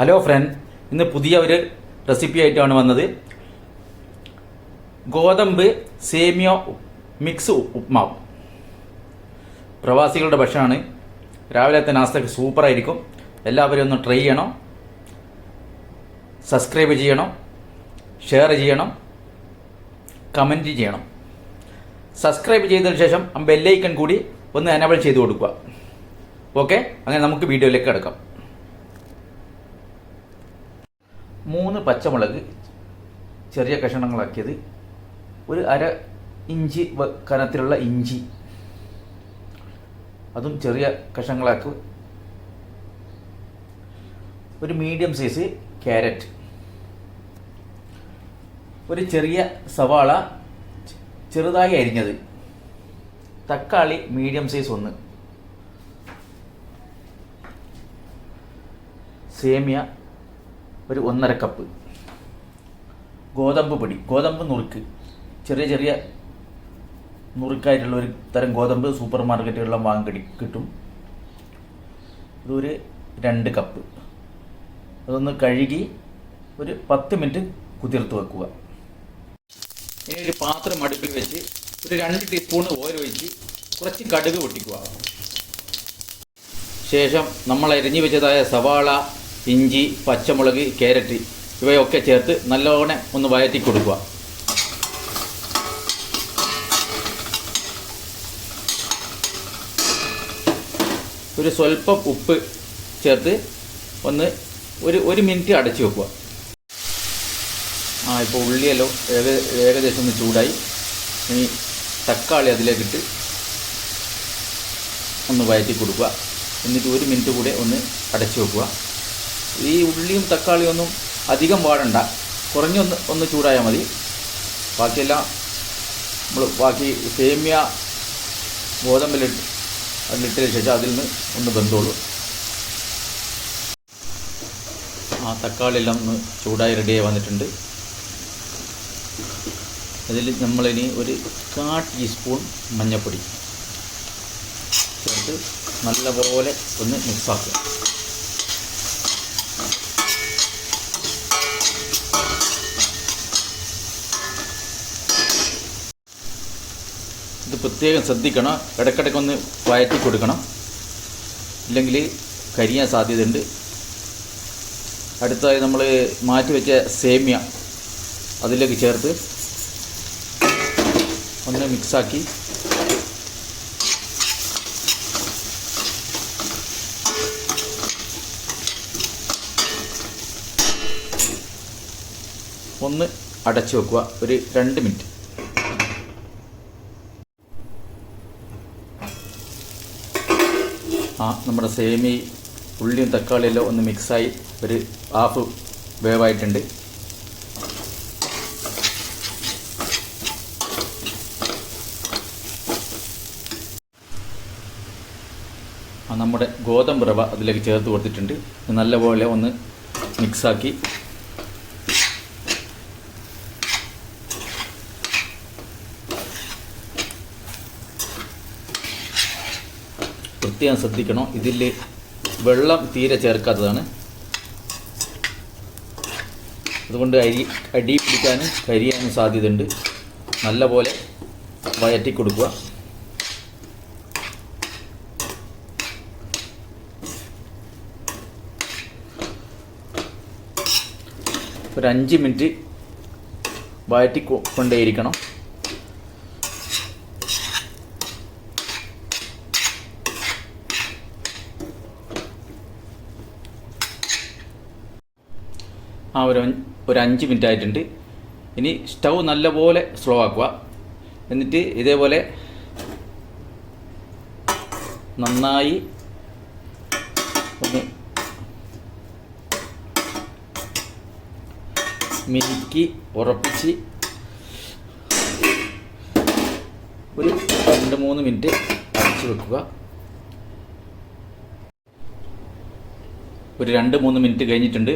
Hello friend ഇന്ന് പുതിയ ഒരു റെസിപ്പി ആയിട്ടാണ് വന്നത്. ഗോതമ്പ് സേമിയോ മിക്സ് ഉപ്മാവ്. പ്രവാസികളുടെ ഭക്ഷണമാണ്. രാവിലത്തെ നാസ്തക്ക് സൂപ്പറായിരിക്കും എല്ലാവരും ഒന്ന് ട്രൈ ചെയ്യണം. സബ്സ്ക്രൈബ് ചെയ്യണം. ഷെയർ ചെയ്യണം. കമന്റ് ചെയ്യണം. സബ്സ്ക്രൈബ് ചെയ്തതിന് ശേഷം ബെല്ലൈക്കൺ കൂടി ഒന്ന് എനബിൾ ചെയ്ത് കൊടുക്കുക. ഓക്കെ അങ്ങനെ നമുക്ക് വീഡിയോയിലേക്ക് കിടക്കാം. മൂന്ന് പച്ചമുളക് ചെറിയ കഷണങ്ങളാക്കിയത്. ഒരു അര ഇഞ്ചി കനത്തിലുള്ള ഇഞ്ചി. അതും ചെറിയ കഷണങ്ങളാക്കി. ഒരു മീഡിയം സൈസ് ക്യാരറ്റ്. ഒരു ചെറിയ സവാള ചെറുതായി അരിഞ്ഞത്. തക്കാളി മീഡിയം സൈസ് ഒന്ന്. സേമിയ ഒരു ഒന്നര കപ്പ് ഗോതമ്പ് പൊടി. ഗോതമ്പ് നുറുക്ക്. ചെറിയ ചെറിയ നുറുക്കായിട്ടുള്ള ഒരു തരം ഗോതമ്പ് സൂപ്പർ മാർക്കറ്റുകളിലും വാങ്ങി കിട്ടും ഇതൊരു രണ്ട് കപ്പ് അതൊന്ന് കഴുകി ഒരു പത്ത് മിനിറ്റ് കുതിർത്ത് വെക്കുക. ഇനി ഒരു പാത്രം അടുപ്പിൽ വെച്ച് ഒരു രണ്ട് ടീസ്പൂൺ ഓയിൽ ഒഴിച്ച് കുറച്ച് കടുക് പൊട്ടിക്കുക. ശേഷം നമ്മൾ അരിഞ്ഞു വെച്ചതായ സവാള ഇഞ്ചി പച്ചമുളക് ക്യാരറ്റ് ഇവയൊക്കെ ചേർത്ത് നല്ലോണം ഒന്ന് വഴറ്റി കൊടുക്കുക. ഒരു സ്വല്പം ഉപ്പ് ചേർത്ത് ഒന്ന് ഒരു ഒരു മിനിറ്റ് അടച്ചു വെക്കുക. ആ ഇപ്പോൾ ഉള്ളിയെല്ലാം ഏക ഏകദേശം ഒന്ന് ചൂടായി. ഇനി തക്കാളി അതിലേക്കിട്ട് ഒന്ന് വയറ്റി കൊടുക്കുക. എന്നിട്ട് ഒരു മിനിറ്റ് കൂടെ ഒന്ന് അടച്ചു വെക്കുക. ഈ ഉള്ളിയും തക്കാളിയും ഒന്നും അധികം വാടണ്ട. കുറഞ്ഞൊന്ന് ഒന്ന് ചൂടായാൽ മതി. ബാക്കിയെല്ലാം നമ്മൾ ബാക്കി സേമിയ ഗോതമ്പിലിട്ട് അതിലിട്ടതിന് ശേഷം അതിൽ നിന്ന് ഒന്ന് ബന്ധമുള്ളൂ ആ തക്കാളി എല്ലാം ഒന്ന് ചൂടായി റെഡിയായി വന്നിട്ടുണ്ട്. അതിൽ നമ്മളിനി ഒരു കാ ടീസ്പൂൺ മഞ്ഞൾപ്പൊടി ചേർത്ത് നല്ലപോലെ ഒന്ന് മിക്സാക്കുക പ്രത്യേകം ശ്രദ്ധിക്കണം. ഇടയ്ക്കിടയ്ക്ക് ഒന്ന് വഴറ്റി കൊടുക്കണം. ഇല്ലെങ്കിൽ കരിയാൻ സാധ്യതയുണ്ട്. അടുത്തായി നമ്മൾ മാറ്റി വെച്ച സേമിയ അതിലേക്ക് ചേർത്ത് ഒന്ന് മിക്സാക്കി. ഒന്ന് അടച്ചു വെക്കുക. ഒരു രണ്ട് മിനിറ്റ്. ആ നമ്മുടെ സേമി ഉള്ളിയും തക്കാളിയും എല്ലാം ഒന്ന് മിക്സായി ഒരു ഹാഫ് വേവായിട്ടുണ്ട് നമ്മുടെ ഗോതമ്പ് റവ അതിലേക്ക് ചേർത്ത് കൊടുത്തിട്ടുണ്ട്. നല്ലപോലെ ഒന്ന് മിക്സാക്കി പ്രത്യേകം ശ്രദ്ധിക്കണം. ഇതിൽ വെള്ളം തീരെ ചേർക്കാത്തതാണ്. അതുകൊണ്ട് അരി അടി പിടിക്കാനും കരിയാനും സാധ്യതയുണ്ട്. നല്ലപോലെ വയറ്റി കൊടുക്കുക. ഒരു അഞ്ച് മിനിറ്റ് വയറ്റി കൊണ്ടേയിരിക്കണം. ആ ഒരു ഒരു അഞ്ച് മിനിറ്റ് ആയിട്ടുണ്ട് ഇനി സ്റ്റൗ നല്ലപോലെ സ്ലോ ആക്കുക. എന്നിട്ട് ഇതേപോലെ നന്നായി ഒന്ന് മിനുക്കി ഉറപ്പിച്ച് ഒരു രണ്ട് മൂന്ന് മിനിറ്റ് അടച്ചു വെക്കുക. ഒരു രണ്ട് മൂന്ന് മിനിറ്റ് കഴിഞ്ഞിട്ടുണ്ട്.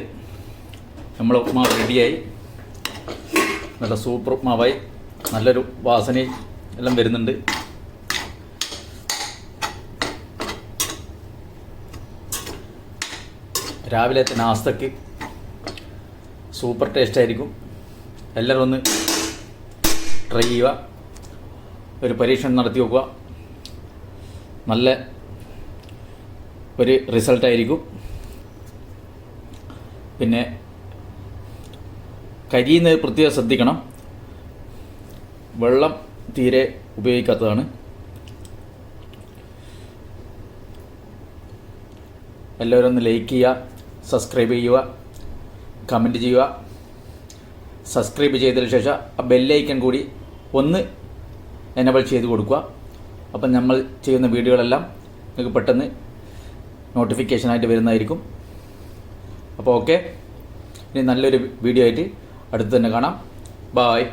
നമ്മൾ ഉപ്മാവ് റെഡിയായി. നല്ല സൂപ്പർ ഉപ്മാവായി. നല്ലൊരു വാസനയും എല്ലാം വരുന്നുണ്ട്. രാവിലത്തെ നാസ്തക്ക് സൂപ്പർ ടേസ്റ്റ് ആയിരിക്കും. എല്ലാവരും ഒന്ന് ട്രൈ ചെയ്യുക. ഒരു പരീക്ഷണം നടത്തി നോക്കുക. നല്ല ഒരു റിസൾട്ടായിരിക്കും പിന്നെ കരിയുന്നത് പ്രത്യേകം ശ്രദ്ധിക്കണം. വെള്ളം തീരെ ഉപയോഗിക്കാത്തതാണ്. എല്ലാവരും ഒന്ന് ലൈക്ക് ചെയ്യുക സബ്സ്ക്രൈബ് ചെയ്യുക കമന്റ് ചെയ്യുക. സബ്സ്ക്രൈബ് ചെയ്തതിന് ശേഷം ആ ബെല്ലൈക്കൺ കൂടി ഒന്ന് എനബിൾ ചെയ്ത് കൊടുക്കുക. അപ്പം നമ്മൾ ചെയ്യുന്ന വീഡിയോകളെല്ലാം നിങ്ങൾക്ക് പെട്ടെന്ന് നോട്ടിഫിക്കേഷനായിട്ട് വരുന്നതായിരിക്കും. അപ്പോൾ ഓക്കെ ഇനി നല്ലൊരു വീഡിയോ ആയിട്ട് അടുത്ത് തന്നെ കാണാം. ബായ്